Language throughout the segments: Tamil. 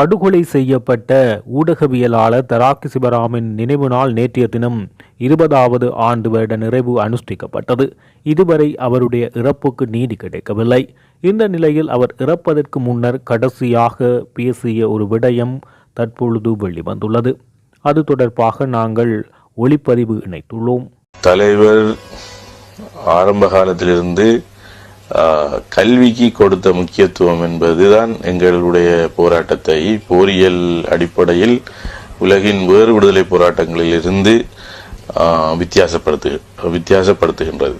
படுகொலை செய்யப்பட்ட ஊடகவியலாளர் தராக்கி சிவராமின் நினைவு நாள் நேற்றைய தினம் இருபதாவது ஆண்டு வருட நிறைவு அனுஷ்டிக்கப்பட்டது. இதுவரை அவருடைய இறப்புக்கு நீதி கிடைக்கவில்லை. இந்த நிலையில் அவர் இறப்பதற்கு முன்னர் கடைசியாக பேசிய ஒரு விடயம் தற்பொழுது வெளிவந்துள்ளது. அது தொடர்பாக நாங்கள் ஒளிப்பதிவு இணைத்துள்ளோம். தலைவர் ஆரம்ப காலத்திலிருந்து கல்விக்கு கொடுத்த முக்கியத்துவம் என்பதுதான் எங்களுடைய போராட்டத்தை போரியல் அடிப்படையில் உலகின் வேறு விடுதலை போராட்டங்களில் இருந்து வித்தியாசப்படுத்து வித்தியாசப்படுத்துகின்றது.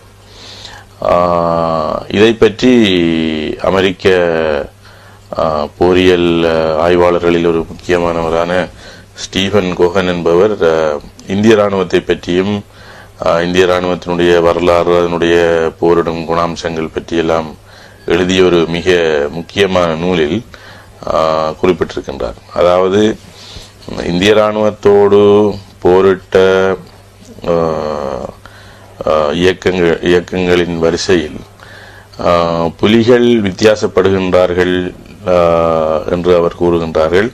இதை பற்றி அமெரிக்க போரியல் ஆய்வாளர்களில் ஒரு முக்கியமானவரான ஸ்டீஃபன் கோகன் என்பவர் இந்திய இராணுவத்தை பற்றியும் இந்திய ராணுவத்தினுடைய வரலாறு அதனுடைய போரிடும் குணாம்சங்கள் பற்றியெல்லாம் எழுதிய ஒரு மிக முக்கியமான நூலில் குறிப்பிட்டிருக்கின்றார். அதாவது இந்திய ராணுவத்தோடு போரிட்ட இயக்கங்கள் இயக்கங்களின் வரிசையில் புலிகள் வித்தியாசப்படுகின்றார்கள் என்று அவர் கூறுகின்றார்கள்.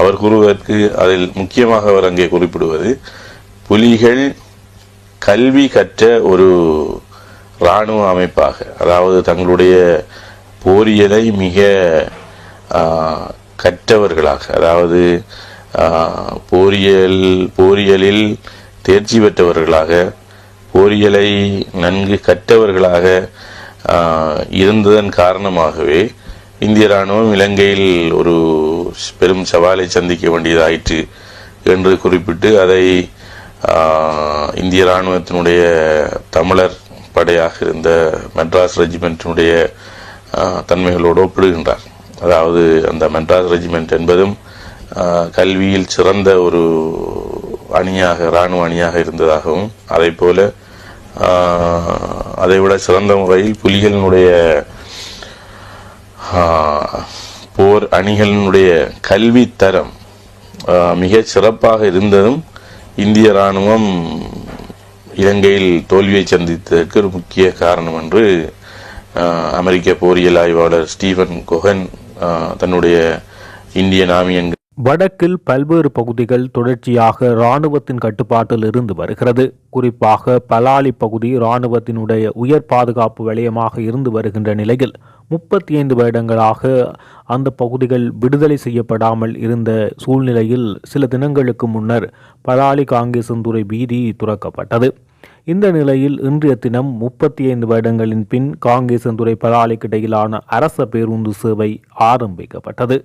அவர் கூறுவதற்கு அதில் முக்கியமாக அவர் அங்கே குறிப்பிடுவது புலிகள் கல்வி கற்ற ஒரு இராணுவ அமைப்பாக அதாவது தங்களுடைய போரியலை மிக கற்றவர்களாக அதாவது போரியல் போரியலில் தேர்ச்சி பெற்றவர்களாக போரியலை நன்கு கற்றவர்களாக இருந்ததன் காரணமாகவே இந்திய ராணுவம் இலங்கையில் ஒரு பெரும் சவாலை சந்திக்க வேண்டியதாயிற்று என்று குறிப்பிட்டு அதை இந்திய ராணுவத்தினுடைய தமிழர் படையாக இருந்த மெட்ராஸ் ரெஜிமெண்ட்டினுடைய ஆஹ், தன்மைகளோடு ஒப்பிடுகின்றார். அதாவது அந்த மெட்ராஸ் ரெஜிமெண்ட் என்பதும் ஆஹ், கல்வியில் சிறந்த ஒரு அணியாக இராணுவ அணியாக இருந்ததாகவும் அதை போல ஆஹ், அதைவிட சிறந்த முறையில் புலிகளினுடைய ஆஹ், போர் அணிகளினுடைய கல்வி தரம் ஆஹ், சிறப்பாக இருந்ததும் இந்திய ராணுவம் இலங்கையில் தோல்வியை சந்தித்ததற்கு ஒரு முக்கிய காரணம் என்று அமெரிக்க போரியல் ஆய்வாளர் ஸ்டீவன் கொஹன் தன்னுடைய இந்தியன் ஆர்மி என்கிற வடக்கில் பல்வேறு பகுதிகள் தொடர்ச்சியாக இராணுவத்தின் கட்டுப்பாட்டில் இருந்து வருகிறது. குறிப்பாக பலாலி பகுதி இராணுவத்தினுடைய உயர் பாதுகாப்பு வலயமாக இருந்து வருகின்ற நிலையில் முப்பத்தி ஐந்து வருடங்களாக அந்த பகுதிகள் விடுதலை செய்யப்படாமல் இருந்த சூழ்நிலையில் சில தினங்களுக்கு முன்னர் பலாலி காங்கேசந்துறை வீதி துறக்கப்பட்டது. இந்த நிலையில் இன்றைய தினம் முப்பத்தி ஐந்து வருடங்களின் பின் காங்கேசந்துறை பலாலிக்கிடையிலான அரச பேருந்து சேவை ஆரம்பிக்கப்பட்டது.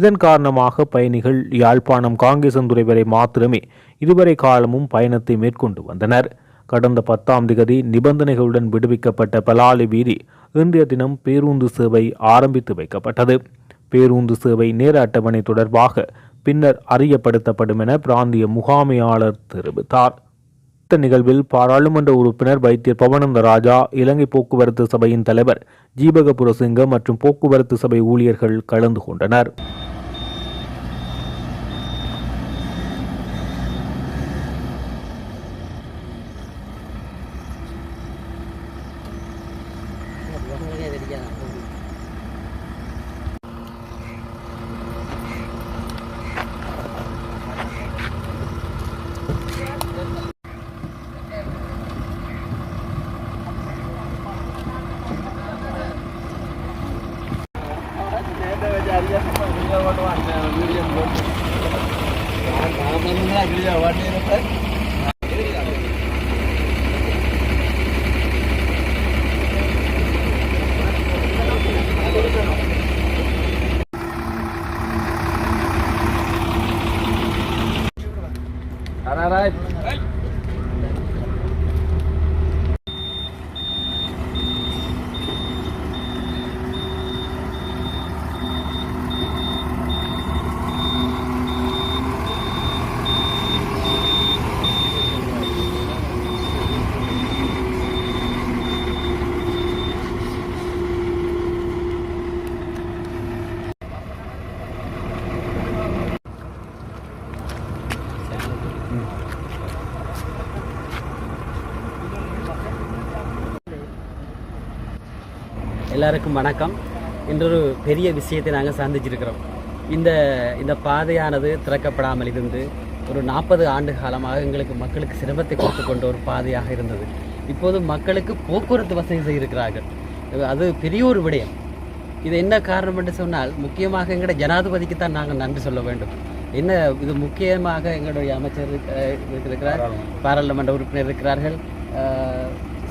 இதன் காரணமாக பயணிகள் யாழ்ப்பாணம் காங்கேசந்துறை வரை மாத்திரமே இதுவரை காலமும் பயணத்தை மேற்கொண்டு வந்தனர். கடந்த பத்தாம் திகதி நிபந்தனைகளுடன் விடுவிக்கப்பட்ட பலாலி வீதி இன்றைய தினம் பேருந்து சேவை ஆரம்பித்து வைக்கப்பட்டது. பேருந்து சேவை நேர அட்டவணை தொடர்பாக பின்னர் அறியப்படுத்தப்படும் என பிராந்திய முகாமையாளர் தெரிவித்தார். குறித்த நிகழ்வில் பாராளுமன்ற உறுப்பினர் வைத்தியர் பவனந்த ராஜா இலங்கை போக்குவரத்து சபையின் தலைவர் ஜீபகபுரசிங்கம் மற்றும் போக்குவரத்து சபை ஊழியர்கள் கலந்து கொண்டனர். সাহেব। எல்லாருக்கும் வணக்கம். இன்றொரு பெரிய விஷயத்தை நாங்கள் சந்திச்சிருக்கிறோம். இந்த இந்த பாதையானது திறக்கப்படாமல் இருந்து ஒரு நாற்பது ஆண்டு காலமாக எங்களுக்கு மக்களுக்கு சிரமத்தை கொடுத்து கொண்ட ஒரு பாதையாக இருந்தது. இப்போது மக்களுக்கு போக்குவரத்து வசதி செய்திருக்கிறார்கள். அது பெரிய ஒரு விடயம். இது என்ன காரணம் என்று சொன்னால் முக்கியமாக எங்களோட ஜனாதிபதிக்கு தான் நாங்கள் நன்றி சொல்ல வேண்டும். என்ன இது முக்கியமாக எங்களுடைய அமைச்சர் இருக்கிறார். பாராளுமன்ற உறுப்பினர் இருக்கிறார்கள்.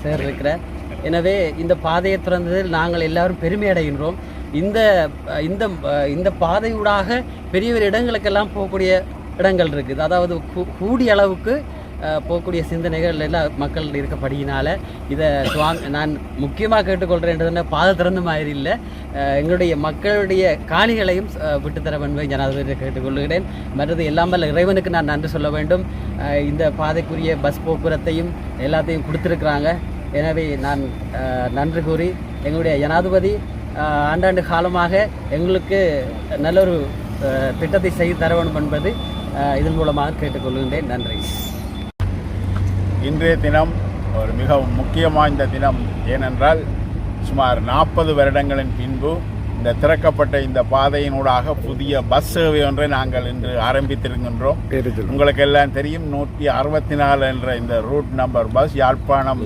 சேர் சார் இருக்கிறார். எனவே இந்த பாதையை திறந்ததில் நாங்கள் எல்லாரும் பெருமை அடைகின்றோம். இந்த இந்த இந்த பாதையூடாக பெரிய பெரிய இடங்களுக்கெல்லாம் போகக்கூடிய இடங்கள் இருக்குது. அதாவது கூ- கூடிய அளவுக்கு போகக்கூடிய சிந்தனைகள் எல்லாம் மக்கள் இருக்கப்படியினால இதை சுவாமி நான் முக்கியமாக கேட்டுக்கொள்கிறேன் பாதை திறந்த மாதிரி இல்லை. எங்களுடைய மக்களுடைய காணிகளையும் விட்டுத்தர வேண்டும் ஜனாதிபதி கேட்டுக்கொள்கிறேன். மற்றது எல்லாம் வல்ல இறைவனுக்கு நான் நன்றி சொல்ல வேண்டும். இந்த பாதைக்குரிய பஸ் போக்குவரத்தையும் எல்லாத்தையும் கொடுத்துருக்குறாங்க. எனவே நான் நன்றி கூறி எங்களுடைய ஜனாதிபதி ஆண்டாண்டு காலமாக எங்களுக்கு நல்ல ஒரு திட்டத்தை செய்து தர வேண்டும் என்பது இதன் மூலமாக கேட்டுக்கொள்கின்றேன். நன்றி. இன்றைய தினம் ஒரு மிகவும் முக்கியம் வாய்ந்த தினம் ஏனென்றால் சுமார் நாற்பது வருடங்களின் பின்பு இந்த திறக்கப்பட்ட இந்த பாதையினூடாக புதிய பஸ் சேவை ஒன்றை நாங்கள் இன்று ஆரம்பித்திருக்கின்றோம். உங்களுக்கு எல்லாம் தெரியும் நூற்றி அறுபத்தி நாலு என்ற இந்த route number bus Yazhpanam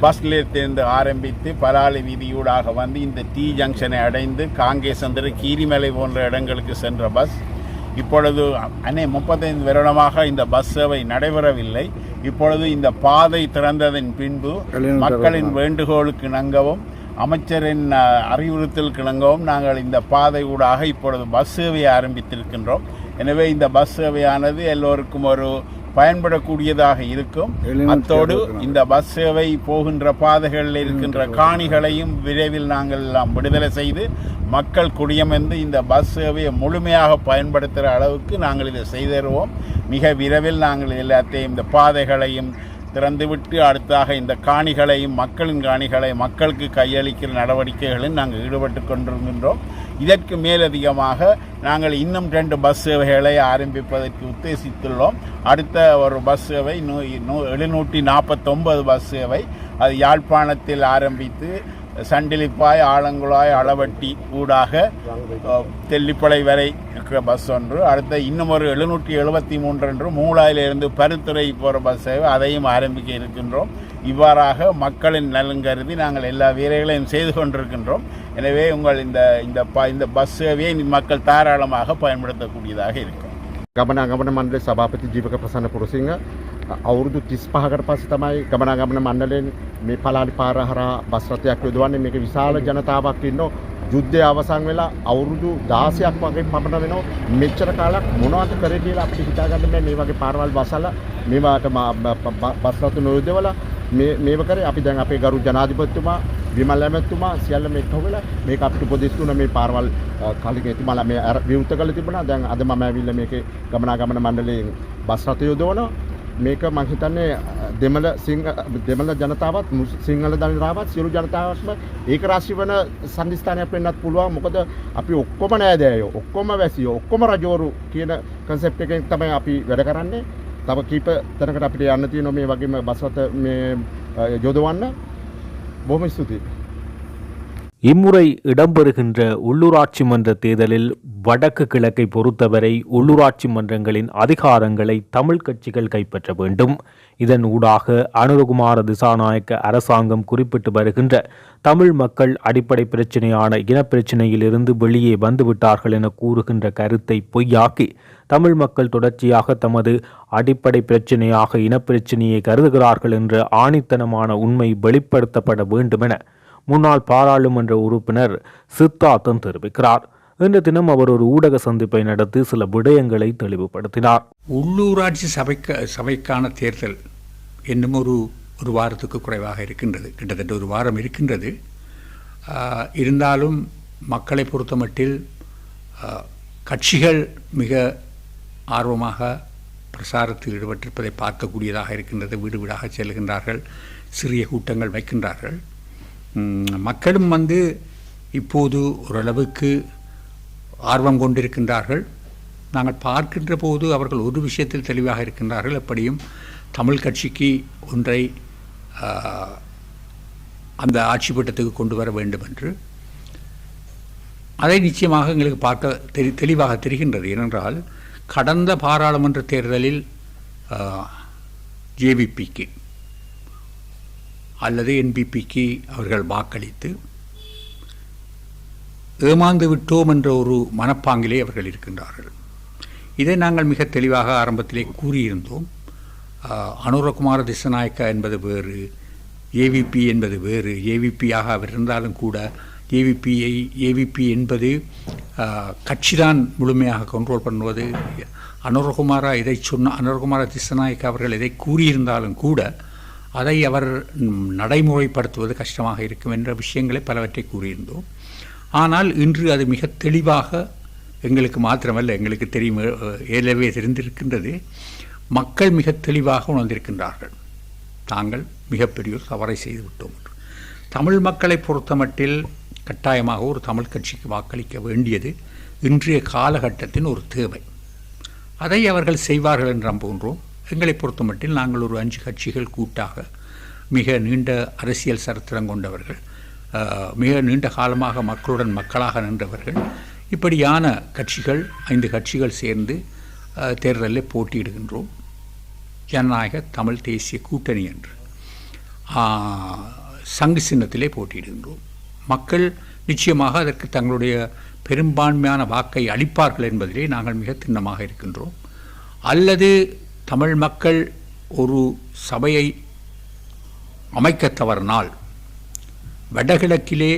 bus நிலையத்திலிருந்து ஆரம்பித்து பலாலி வீதியூடாக வந்து இந்த டி ஜங்ஷனை அடைந்து காங்கேசந்திர கீரிமலை போன்ற இடங்களுக்கு சென்ற பஸ் இப்பொழுது அன்னை முப்பத்தைந்து வருடமாக இந்த பஸ் சேவை நடைபெறவில்லை. இப்பொழுது இந்த பாதை திறந்ததன் பின்பு மக்களின் வேண்டுகோளுக்கு இணங்கவும் அமைச்சரின் அறிவுறுத்தலுக்கு இணங்கவும் நாங்கள் இந்த பாதை ஊடாக இப்பொழுது பஸ் சேவையை ஆரம்பித்திருக்கின்றோம். எனவே இந்த பஸ் சேவையானது எல்லோருக்கும் ஒரு பயன்படக்கூடியதாக இருக்கும். அத்தோடு இந்த பஸ் சேவை போகின்ற பாதைகளில் இருக்கின்ற காணிகளையும் விரைவில் நாங்கள் எல்லாம் விடுதலை செய்து மக்கள் குடியமர்ந்து இந்த பஸ் சேவையை முழுமையாக பயன்படுத்துகிற அளவுக்கு நாங்கள் இதை செய்தருவோம். மிக விரைவில் நாங்கள் எல்லாத்தையும் இந்த பாதைகளையும் திறந்துவிட்டு அடுத்தாக இந்த காணிகளையும் மக்களின் காணிகளை மக்களுக்கு கையளிக்கிற நடவடிக்கைகளில் நாங்கள் ஈடுபட்டு கொண்டிருக்கின்றோம். இதற்கு மேலதிகமாக நாங்கள் இன்னும் ரெண்டு பஸ் சேவைகளை ஆரம்பிப்பதற்கு உத்தேசித்துள்ளோம். அடுத்த ஒரு பஸ் சேவை நூ நூ எழுநூற்றி நாற்பத்தொம்பது பஸ் சேவை. அது யாழ்ப்பாணத்தில் ஆரம்பித்து சண்டிலிப்பாய் ஆலங்குழாய் அளவட்டி ஊடாக தெல்லிப்பளை வரை இருக்கிற பஸ் ஒன்று. அடுத்த இன்னும் ஒரு எழுநூற்றி எழுபத்தி மூன்று என்று மூலாயிலிருந்து பருத்துறை போகிற பஸ் சேவை அதையும் ஆரம்பிக்க இருக்கின்றோம். இவ்வாறாக மக்களின் நலன் கருதி நாங்கள் எல்லா வேலைகளையும் செய்து கொண்டிருக்கின்றோம். எனவே உங்கள் இந்த இந்த ப இந்த பஸ் சேவையை மக்கள் தாராளமாக பயன்படுத்தக்கூடியதாக இருக்கும். ගමනාගමන මණ්ඩලේ සභාපති ජීවක ප්‍රසන්න පුරසිංහ අවුරුදු 35කට පස්සේ තමයි ගමනාගමන මණ්ඩලයෙන් මේ පලාලි පාර හරහා බස් රථයක් යොදවන්නේ. මේක විශාල ජනතාවක් ඉන්නවා. යුද්ධය අවසන් වෙලා අවුරුදු 16ක් වගේ පමණ වෙනවා. මෙච්චර කාලයක් මොනවද කරේ කියලා අපිට හිතාගන්න බෑ. මේ වගේ පාරවල් බසලා මේවාට මා- බ- බ- බස් රථ නොයොදවලා මේ මේව කරේ. අපි දැන් අපේ ගරු ජනාධිපතිතුමා විමල් ඇමැතුමා සියල්ල මේ එකවෙලා මේක අපිට උපදෙස් දුන්න. මේ පාරවල් අ, කලින් එතුමාලා මේ අර විවෘත කළ තිබුණා. දැන් අද මම ඇවිල්ලා මේකේ ගමනාගමන මණ්ඩලයෙන් බස් රථ යොදවනවා. මේක මම හිතන්නේ අ, දෙමළ සිංහ දෙමළ ජනතාවත් මුස්- සිංහල ජනතාවත් සියලු ජනතාවත්ම ඒක රාශි වන සන්ධිස්ථානයක් වෙන්නත් පුළුවන්. මොකද අපි ඔක්කොම නෑදෑයෝ ඔක්කොම වැසියෝ ඔක්කොම රජවරු කියන කන්සෙප්ට් එකෙන් තමයි අපි වැඩ කරන්නේ. තව කීප තැනකට අපිට යන්න තියෙනවා මේ වගේම බස් රථ මේ අ, යොදවන්න. බොහොම ස්තුතියි. இம்முறை இடம்பெறுகின்ற உள்ளூராட்சி மன்ற தேர்தலில் வடக்கு கிழக்கை பொறுத்தவரை உள்ளூராட்சி மன்றங்களின் அதிகாரங்களை தமிழ் கட்சிகள் கைப்பற்ற வேண்டும். இதன் ஊடாக அனுரகுமார திசாநாயக்க அரசாங்கம் குறிப்பிட்டு வருகின்ற தமிழ் மக்கள் அடிப்படை பிரச்சினையான இனப்பிரச்சினையிலிருந்து வெளியே வந்துவிட்டார்கள் என கூறுகின்ற கருத்தை பொய்யாக்கி தமிழ் மக்கள் தொடர்ச்சியாக தமது அடிப்படை பிரச்சினையாக இனப்பிரச்சினையை கருதுகிறார்கள் என்ற ஆணித்தனமான உண்மை வெளிப்படுத்தப்பட வேண்டுமென முன்னாள் பாராளுமன்ற உறுப்பினர் சித்தார்த்தன் தெரிவிக்கிறார். இன்று தினம் அவர் ஒரு ஊடக சந்திப்பை நடத்தி சில விடயங்களை தெளிவுபடுத்தினார். உள்ளூராட்சி சபைக்க சபைக்கான தேர்தல் இன்னும் ஒரு ஒரு வாரத்துக்கு குறைவாக இருக்கின்றது. கிட்டத்தட்ட ஒரு வாரம் இருக்கின்றது. இருந்தாலும் மக்களை பொறுத்தமட்டில் கட்சிகள் மிக ஆர்வமாக பிரசாரத்தில் ஈடுபட்டிருப்பதை பார்க்கக்கூடியதாக இருக்கின்றது. வீடு வீடாக செல்கின்றார்கள் சிறிய கூட்டங்கள் வைக்கின்றார்கள். மக்களும் வந்து இப்போது ஓரளவுக்கு ஆர்வம் கொண்டிருக்கின்றார்கள். நாங்கள் பார்க்கின்ற போது அவர்கள் ஒரு விஷயத்தில் தெளிவாக இருக்கின்றார்கள். எப்படியும் தமிழ் கட்சிக்கு ஒன்றை அந்த ஆட்சி பட்டத்துக்கு கொண்டு வர வேண்டும் என்று அதை நிச்சயமாக எங்களுக்கு பார்க்க தெரி தெளிவாக தெரிகின்றது. ஏனென்றால் கடந்த பாராளுமன்ற தேர்தலில் ஜேவிபிக்கு அல்லது என்பிபிக்கு அவர்கள் வாக்களித்து ஏமாந்து விட்டோம் என்ற ஒரு மனப்பாங்கிலே அவர்கள் இருக்கின்றார்கள். இதை நாங்கள் மிக தெளிவாக ஆரம்பத்திலே கூறியிருந்தோம். அனுரகுமார திசநாயக்கா என்பது வேறு ஏவிபி என்பது வேறு ஏவிபியாக அவர் இருந்தாலும் கூட ஏவிபியை ஏவிபி என்பது கட்சிதான் முழுமையாக கண்ட்ரோல் பண்ணுவது. அனுரகுமாரா இதை சொன்ன அனுரகுமார திசநாயக்கா அவர்கள் இதை கூறியிருந்தாலும் கூட அதை அவர் நடைமுறைப்படுத்துவது கஷ்டமாக இருக்கும் என்ற விஷயங்களை பலவற்றை கூறியிருந்தோம். ஆனால் இன்று அது மிக தெளிவாக எங்களுக்கு மாத்திரமல்ல எங்களுக்கு தெரியும் ஏலவே தெரிந்திருக்கின்றது. மக்கள் மிக தெளிவாக உணர்ந்திருக்கின்றார்கள். தாங்கள் மிகப்பெரிய ஒரு தவறை செய்து விட்டோம் என்று. தமிழ் மக்களை பொறுத்தமட்டில் கட்டாயமாக ஒரு தமிழ் கட்சிக்கு வாக்களிக்க வேண்டியது இன்றைய காலகட்டத்தின் ஒரு தேவை. அதை அவர்கள் செய்வார்கள் என்று நம்புகின்றோம். எங்களை பொறுத்தமட்டில் நாங்கள் ஒரு அஞ்சு கட்சிகள் கூட்டாக மிக நீண்ட அரசியல் சரித்திரம் கொண்டவர்கள் மிக நீண்ட காலமாக மக்களுடன் மக்களாக நின்றவர்கள். இப்படியான கட்சிகள் ஐந்து கட்சிகள் சேர்ந்து தேர்தலில் போட்டியிடுகின்றோம். ஜனநாயக தமிழ் தேசிய கூட்டணி என்று. சங்கு சின்னத்திலே போட்டியிடுகின்றோம். மக்கள் நிச்சயமாக அதற்கு தங்களுடைய பெரும்பான்மையான வாக்கை அளிப்பார்கள் என்பதிலே நாங்கள் மிக திண்ணமாக இருக்கின்றோம். அல்லது தமிழ் மக்கள் ஒரு சபையை அமைக்கத் தவறினால் வடகிழக்கிலே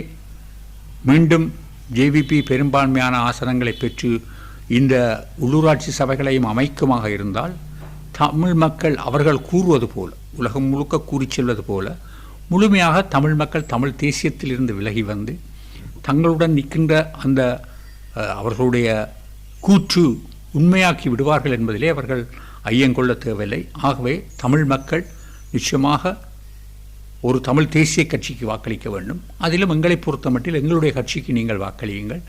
மீண்டும் ஜேவிபி பெரும்பான்மையான ஆசனங்களை பெற்று இந்த உள்ளூராட்சி சபைகளையும் அமைக்குமாக இருந்தால் தமிழ் மக்கள் அவர்கள் கூறுவது போல உலகம் முழுக்க கூறிச் செல்வது போல முழுமையாக தமிழ் மக்கள் தமிழ் தேசியத்திலிருந்து விலகி வந்து தங்களுடன் நிற்கின்ற அந்த அவர்களுடைய கூற்று உண்மையாக்கி விடுவார்கள் என்பதிலே அவர்கள் ஐயங்கொள்ள தேவையில்லை. ஆகவே தமிழ் மக்கள் நிச்சயமாக ஒரு தமிழ் தேசிய கட்சிக்கு வாக்களிக்க வேண்டும். அதிலும் எங்களை பொறுத்தமட்டில் எங்களுடைய கட்சிக்கு நீங்கள் வாக்களியுங்கள்.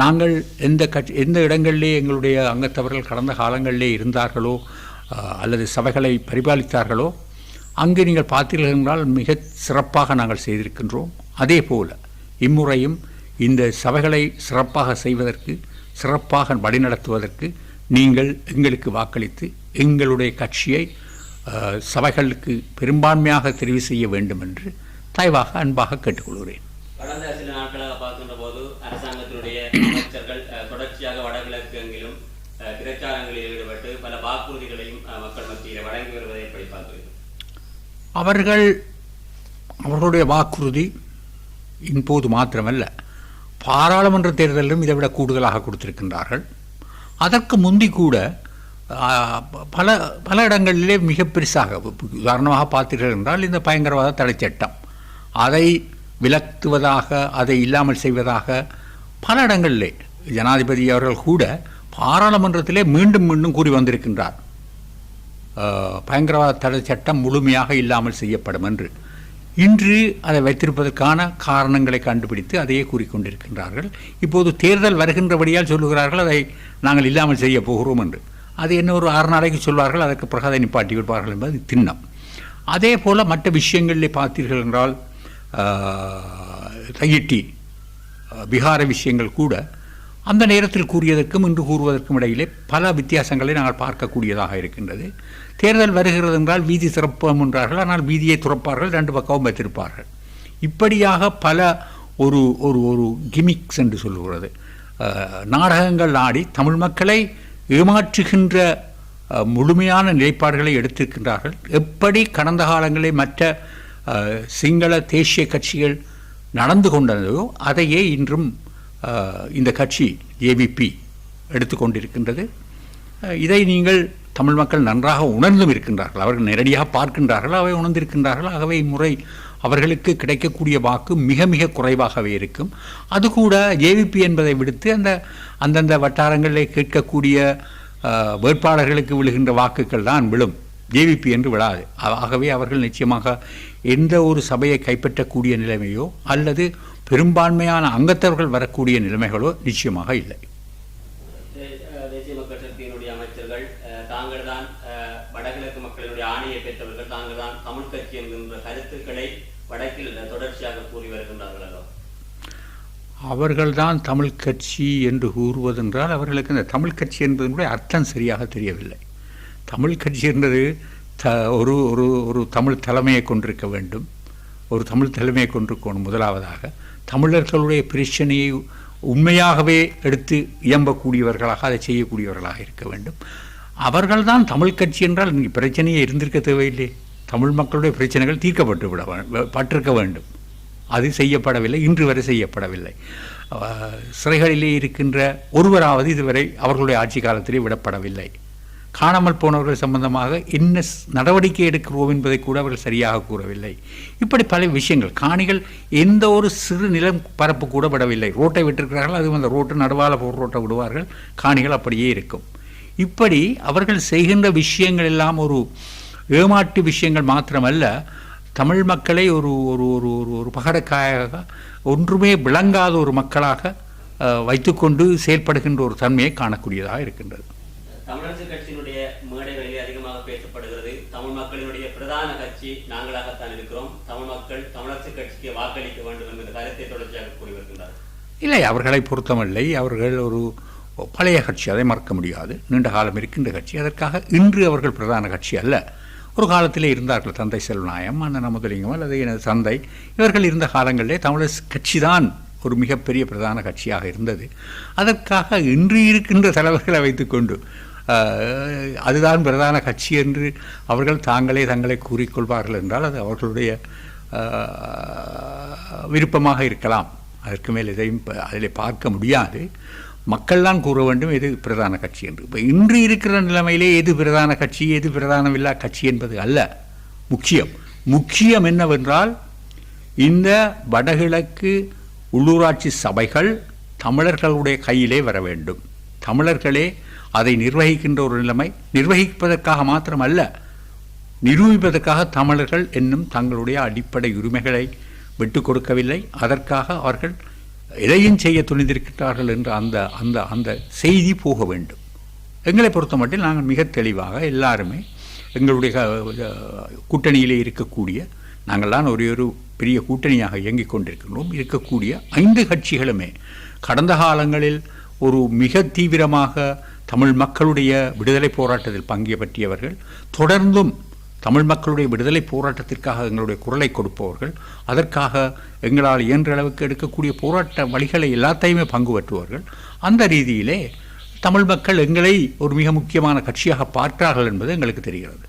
நாங்கள் எந்த கட்சி எந்த இடங்களிலே எங்களுடைய அங்கத்தவர்கள் கடந்த காலங்களிலே இருந்தார்களோ அல்லது சபைகளை பரிபாலித்தார்களோ அங்கு நீங்கள் பார்த்தீர்கள் என்றால் மிக சிறப்பாக நாங்கள் செய்திருக்கின்றோம். அதே போல் இம்முறையும் இந்த சபைகளை சிறப்பாக செய்வதற்கு சிறப்பாக வழிநடத்துவதற்கு நீங்கள் எங்களுக்கு வாக்களித்து எங்களுடைய கட்சியை சபைகளுக்கு பெரும்பான்மையாக தெரிவு செய்ய வேண்டும் என்று தயவாக அன்பாக கேட்டுக்கொள்கிறேன். கடந்த சில நாட்களாக பார்க்கின்ற போது அரசாங்கத்தினுடைய அமைச்சர்கள் தொடர்ச்சியாக வடகிழக்கு எங்கிலும் பிரச்சாரங்களில் ஈடுபட்டு பல வாக்குறுதிகளையும் மக்கள் மத்தியில் வழங்கி வருவதை எப்படி பார்க்கிறீர்கள்? அவர்கள் அவர்களுடைய வாக்குறுதி இப்போது மாத்திரமல்ல பாராளுமன்ற தேர்தலிலும் இதை விட கூடுதலாக கொடுத்திருக்கின்றார்கள். அதற்கு முந்தி கூட பல பல இடங்களிலே மிக பெருசாக உதாரணமாக பார்த்தீர்கள் என்றால் இந்த பயங்கரவாத தடை சட்டம் அதை விலக்குவதாக அதை இல்லாமல் செய்வதாக பல இடங்களிலே ஜனாதிபதி அவர்கள் கூட பாராளுமன்றத்திலே மீண்டும் மீண்டும் கூறி வந்திருக்கின்றார். பயங்கரவாத தடை சட்டம் முழுமையாக இல்லாமல் செய்யப்படும் என்று. இன்று அதை வைத்திருப்பதற்கான காரணங்களை கண்டுபிடித்து அதையே கூறிக்கொண்டிருக்கின்றார்கள். இப்போது தேர்தல் வருகின்றபடியால் சொல்லுகிறார்கள் அதை நாங்கள் இல்லாமல் செய்ய போகிறோம் என்று. அது என்ன ஒரு ஆறு நாளைக்கு சொல்வார்கள் அதற்கு பிறகு அதை நிப்பாட்டி விடுவார்கள் என்பது திண்ணம். அதே போல் மற்ற விஷயங்களில் பார்த்தீர்கள் என்றால் அஹ், தையிட்டி பிகார விஷயங்கள் கூட அந்த நேரத்தில் கூறியதற்கும் இன்று கூறுவதற்கும் இடையிலே பல வித்தியாசங்களை நாங்கள் பார்க்கக்கூடியதாக இருக்கின்றது. தேர்தல் வருகிறது என்றால் வீதி திறப்போம் என்றார்கள் ஆனால் வீதியை துறப்பார்கள் ரெண்டு பக்கமும் வைத்திருப்பார்கள். இப்படியாக பல ஒரு ஒரு ஒரு கிமிக்ஸ் என்று சொல்லுகிறது. நாடகங்கள் ஆடி தமிழ் மக்களை ஏமாற்றுகின்ற முழுமையான நிலைப்பாடுகளை எடுத்திருக்கின்றார்கள். எப்படி கடந்த காலங்களில் மற்ற சிங்கள தேசிய கட்சிகள் நடந்து கொண்டதோ அதையே இன்றும் இந்த கட்சி ஏவிபி எடுத்துக்கொண்டிருக்கின்றது இதை நீங்கள் தமிழ் மக்கள் நன்றாக உணர்ந்தும் இருக்கின்றார்கள். அவர்கள் நேரடியாக பார்க்கின்றார்கள் அவை உணர்ந்திருக்கின்றார்கள். ஆகவே இம்முறை அவர்களுக்கு கிடைக்கக்கூடிய வாக்கு மிக மிக குறைவாகவே இருக்கும். அது கூட ஏவிபி என்பதை விடுத்து அந்த அந்தந்த வட்டாரங்களில் கேட்கக்கூடிய வேட்பாளர்களுக்கு விழுகின்ற வாக்குகள் தான் விழும். ஜேவிபி என்று விழாது. ஆகவே அவர்கள் நிச்சயமாக எந்த ஒரு சபையை கைப்பற்றக்கூடிய நிலைமையோ அல்லது பெரும்பான்மையான அங்கத்தவர்கள் வரக்கூடிய நிலைமைகளோ நிச்சயமாக இல்லை தே- அஹ், தேசிய மக்கள் சக்தியினுடைய அமைச்சர்கள் அஹ், தாங்கள் தான் அஹ், வடகிழக்கு மக்களினுடைய ஆணையை பெற்றவர்கள் தாங்கள் தான் தமிழ் கட்சி என்கின்ற கருத்துக்களை வடக்கில் தொடர்ச்சியாக கூறி வருகின்றார்கள் அவர்கள்தான் தமிழ் கட்சி என்று கூறுவதென்றால் அவர்களுக்கு இந்த தமிழ் கட்சி என்பதனுடைய அர்த்தம் சரியாக தெரியவில்லை. தமிழ் கட்சி என்பது த ஒரு ஒரு ஒரு தமிழ் தலைமையை கொண்டிருக்க வேண்டும். ஒரு தமிழ் தலைமையை கொண்டிருக்கணும் முதலாவதாக. தமிழர்களுடைய பிரச்சனையை உண்மையாகவே எடுத்து இயம்பக்கூடியவர்களாக அதை செய்யக்கூடியவர்களாக இருக்க வேண்டும். அவர்கள்தான் தமிழ் கட்சி என்றால் இங்கே பிரச்சனையே இருந்திருக்க தேவையில்லை. தமிழ் மக்களுடைய பிரச்சனைகள் தீர்க்கப்பட்டு விட வே- பட்டிருக்க வேண்டும். அது செய்யப்படவில்லை இன்று வரை செய்யப்படவில்லை. சிறைகளிலே இருக்கின்ற ஒருவராவது இதுவரை அவர்களுடைய ஆட்சி காலத்திலே விடப்படவில்லை. காணாமல் போனவர்கள் சம்பந்தமாக என்ன நடவடிக்கை எடுக்கிறோம் என்பதை கூட அவர்கள் சரியாக கூறவில்லை. இப்படி பல விஷயங்கள் காணிகள் எந்த ஒரு சிறு நிலம் பரப்பு கூட விடவில்லை ரோட்டை விட்டிருக்கிறார்கள் அதுவும் அந்த ரோட்டு நடுவால் போர் ரோட்டை விடுவார்கள் காணிகள் அப்படியே இருக்கும். இப்படி அவர்கள் செய்கின்ற விஷயங்கள் எல்லாம் ஒரு ஏமாற்று விஷயங்கள் மாத்திரமல்ல தமிழ் மக்களை ஒரு ஒரு ஒரு ஒரு ஒரு பகடக்காயாக ஒன்றுமே விளங்காத ஒரு மக்களாக வைத்துக்கொண்டு செயல்படுகின்ற ஒரு தன்மையை காணக்கூடியதாக இருக்கின்றது. தமிழரசு கட்சியினுடைய மேடைகளிலே அதிகமாக பேசப்படுகிறது. தமிழ் மக்களினுடைய பிரதான கட்சி நாங்களாகத்தான் இருக்கிறோம். தமிழ் மக்கள் தமிழரசு கட்சிக்கு வாக்களிக்க வேண்டும் என்கிற கருத்தை தொடர்ச்சியாக கூறி வருகின்றார் இல்லை அவர்களை பொறுத்தமில்லை அவர்கள் ஒரு பழைய கட்சி அதை மறக்க முடியாது. நீண்ட காலம் இருக்கின்ற கட்சி. அதற்காக இன்று அவர்கள் பிரதான கட்சி அல்ல. ஒரு காலத்திலே இருந்தார்கள் தந்தை செல்வநாயம் அண்ணன் அமுதலிங்கம் அல்லது எனது தந்தை. இவர்கள் இருந்த காலங்களிலே தமிழர் கட்சி தான் ஒரு மிகப்பெரிய பிரதான கட்சியாக இருந்தது. அதற்காக இன்று இருக்கின்ற தலைவர்களை வைத்துக்கொண்டு அதுதான் பிரதான கட்சி என்று அவர்கள் தாங்களே தங்களை கூறிக்கொள்வார்கள் என்றால் அது அவர்களுடைய விருப்பமாக இருக்கலாம். அதற்கு மேல் எதையும் அதில் பார்க்க முடியாது. மக்கள்லாம் கூற வேண்டும் எது பிரதான கட்சி என்று. இப்போ இன்று இருக்கிற நிலைமையிலே எது பிரதான கட்சி எது பிரதானமில்லா கட்சி என்பது அல்ல. முக்கியம். முக்கியம் என்னவென்றால் இந்த வடகிழக்கு உள்ளூராட்சி சபைகள் தமிழர்களுடைய கையிலே வர வேண்டும். தமிழர்களே அதை நிர்வகிக்கின்ற ஒரு நிலைமை. நிர்வகிப்பதற்காக மாத்திரமல்ல நிரூபிப்பதற்காக தமிழர்கள் என்னும் தங்களுடைய அடிப்படை உரிமைகளை விட்டுக் கொடுக்கவில்லை. அதற்காக அவர்கள் எதையும் செய்ய துணிந்திருக்கிறார்கள் என்ற அந்த அந்த அந்த செய்தி போக வேண்டும். எங்களை பொறுத்தமட்டில் நாங்கள் மிக தெளிவாக எல்லாருமே எங்களுடைய கூட்டணியிலே இருக்கக்கூடிய நாங்கள்தான் ஒரே ஒரு பெரிய கூட்டணியாக இயங்கிக் கொண்டிருக்கின்றோம். இருக்கக்கூடிய ஐந்து கட்சிகளுமே கடந்த காலங்களில் ஒரு மிக தீவிரமாக தமிழ் மக்களுடைய விடுதலை போராட்டத்தில் பங்கு பற்றியவர்கள் தொடர்ந்தும் தமிழ் மக்களுடைய விடுதலை போராட்டத்திற்காக எங்களுடைய குரலை கொடுப்பவர்கள் அதற்காக எங்களால் இயன்ற அளவுக்கு எடுக்கக்கூடிய போராட்ட வழிகளை எல்லாத்தையுமே பங்கு பற்றுவார்கள். அந்த ரீதியிலே தமிழ் மக்கள் எங்களை ஒரு மிக முக்கியமான கட்சியாக பார்க்கிறார்கள் என்பது எங்களுக்கு தெரிகிறது.